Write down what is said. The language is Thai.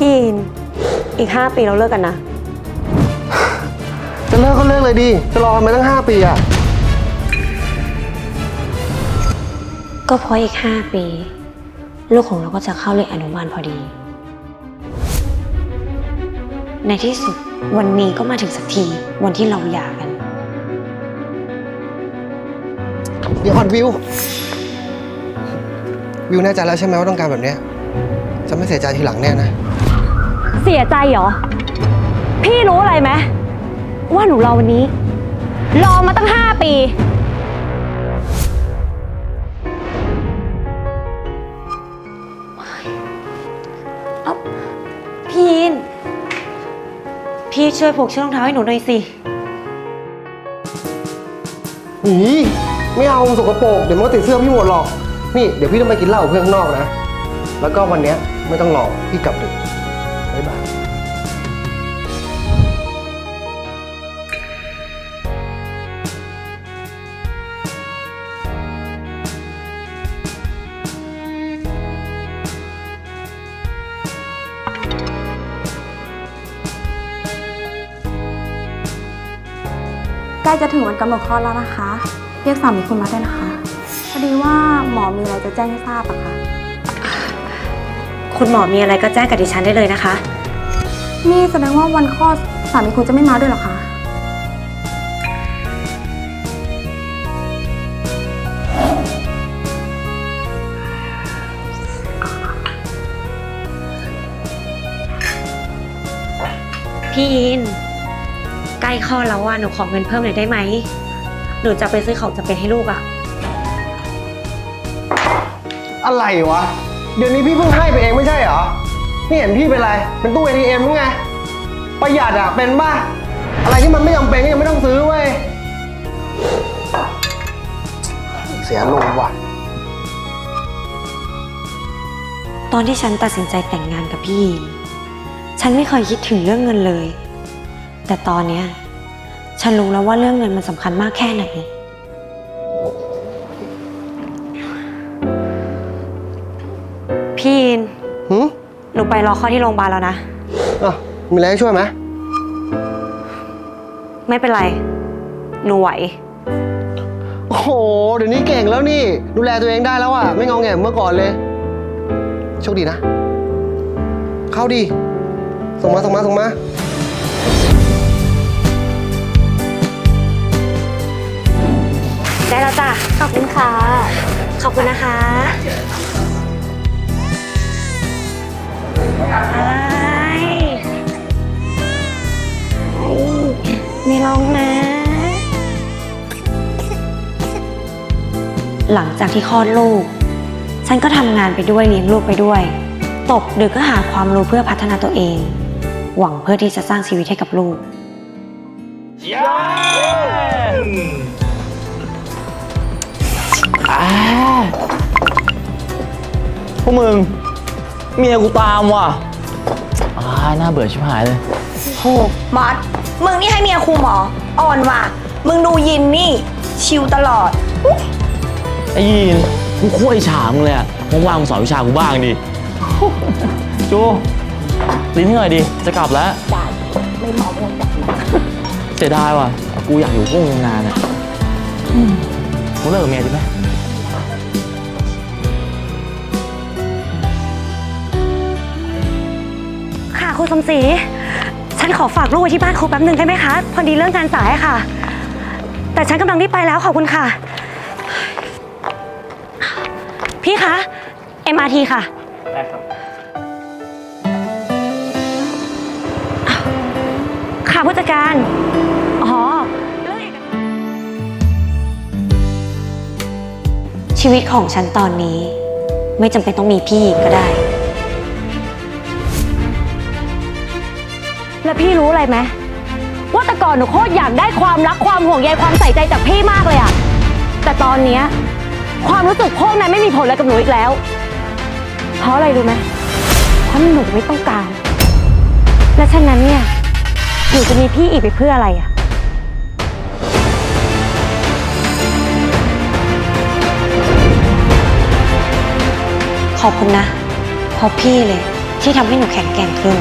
พี่อินอีกห้าปีเราเลิกกันนะ จะเลิกก็เลิกเลยดิจะรอมาตั้ง 5 ปีอะก็เพราะอีกห้าปี ลูกของเราก็จะเข้าเรียนอนุบาลพอดี ในที่สุดวันนี้ก็มาถึงสักทีวันที่เราหย่ากัน เดี๋ยวก่อนวิว วิวแน่ใจแล้วใช่ไหมว่าต้องการแบบเนี้ยจะไม่เสียใจทีหลังแน่นะ เสียใจเหรอ พี่รู้อะไรไหมว่าหนูรอวันนี้ รอมาตั้งห้าปีเอ้าพี่อินพี่ช่วยผูกเชือกรองเท้าให้หนูหน่อยสิหนีไม่เอาสกปรกเดี๋ยวมันก็ติดเสื้อพี่หมดหรอก นี่เดี๋ยวพี่ต้องไปกินเหล้ากับเพื่อนข้างนอกนะ แล้วก็วันเนี้ยไม่ต้องรอพี่กลับดึกายบายใกล้จะถึงวันกำหนดคลอดแล้วนะคะ เรียกสามีคุณมาได้วยนะคะ พอดีว่าหมอมีอะไรจะแจ้งให้ทราบอะค่ะ คุณหมอมีอะไรก็แจ้งกับดิฉันได้เลยนะคะ นี่แสดงว่าวันคลอดสามีคุณจะไม่มาด้วยเหรอคะ พี่อิน ใกล้คลอดแล้วว่าหนูขอเงินเพิ่มหน่อยได้ไหม หนูจะไปซื้อของจะเป็นให้ลูกอะอะไรวะ เดี๋ยวนี้พี่เพิ่งให้ไปเองไม่ใช่เหรอนี่เห็นพี่เป็นไร เป็นตู้ ATM หรือไง ประหยัดอะเป็นป่ะ อะไรที่มันไม่จำเป็นก็ยังไม่ต้องซื้อเว้ย เสียลงว่ะ ตอนที่ฉันตัดสินใจแต่งงานกับพี่ ฉันไม่เคยคิดถึงเรื่องเงินเลย แต่ตอนเนี้ย ฉันรู้แล้วว่าเรื่องเงินมันสำคัญมากแค่ไหน ไปรอคลอดที่โรงพยาบาลแล้วนะ อะมีอะไรให้ช่วยไหมไม่เป็นไร หนูไหว โอ้โห เดี๋ยวนี้เก่งแล้วนี่ ดูแลตัวเองได้แล้วอะไม่งองแงเหมือนเมื่อก่อนเลย โชคดีนะ เข้าดี ส่งมา ส่งมา ส่งมา ได้แล้วจ้ะ ขอบคุณค่ะ ขอบคุณนะคะ ไม่ร้องนะ หลังจากที่คลอดลูก ฉันก็ทำงานไปด้วยเลี้ยงลูกไปด้วย ตกดึกก็หาความรู้เพื่อพัฒนาตัวเอง หวังเพื่อที่จะสร้างชีวิตให้กับลูก พวกมึงเมียกูตามว่ะอ่าน่าเบื่อชิบหายเลย โหมอสมึงนี่ให้เมียคุมเหรออ่อนว่ะ มึงดูยินนี่ ชิวตลอดไอ้ยีนกูโคตรอิจฉามึงเลยอะว่างๆมึงสอนวิชากูบ้างดิ จูลิ้นให้หน่อยดิ จะกลับแล้ว ได้ไม่เมาไม่ต้องจับเสียดายว่ะ กูอยากอยู่พวกมึงนานๆอะอืมกูเลิกกับเมียดีไหมค่ะครูสมศรีฉั นขอฝากลูกไว้ที่บ้านครูแป๊บหนึ่งได้ไหมคะ พอดีเรื่องงานสายอะค่ะ แต่ฉันกำลังรีบไปแล้วขอบคุณค่ะ พี่คะ MRT ค่ะ ได้ครับ ค่ะผู้จัดการ อ๋อเรื่องเอกชีวิตของฉันตอนนี้ ไม่จำเป็นต้องมีพี่ก็ได้ แล้วพี่รู้อะไรไหมว่าแต่ก่อนหนูโคตรอยากได้ความรักความห่วงใยความใส่ใจจากพี่มากเลยอะแต่ตอนเนี้ยความรู้สึกพวกนั้นไม่มีผลอะไรกับหนูอีกแล้ว เพราะอะไรรู้ไหมเพราะหนูไม่ต้องการ และฉะนั้นเนี่ยหนูจะมีพี่อีกไปเพื่ออะไรอะขอบคุณนะเพราะพี่เลยที่ทำให้หนูแข็งแกร่งขึ้น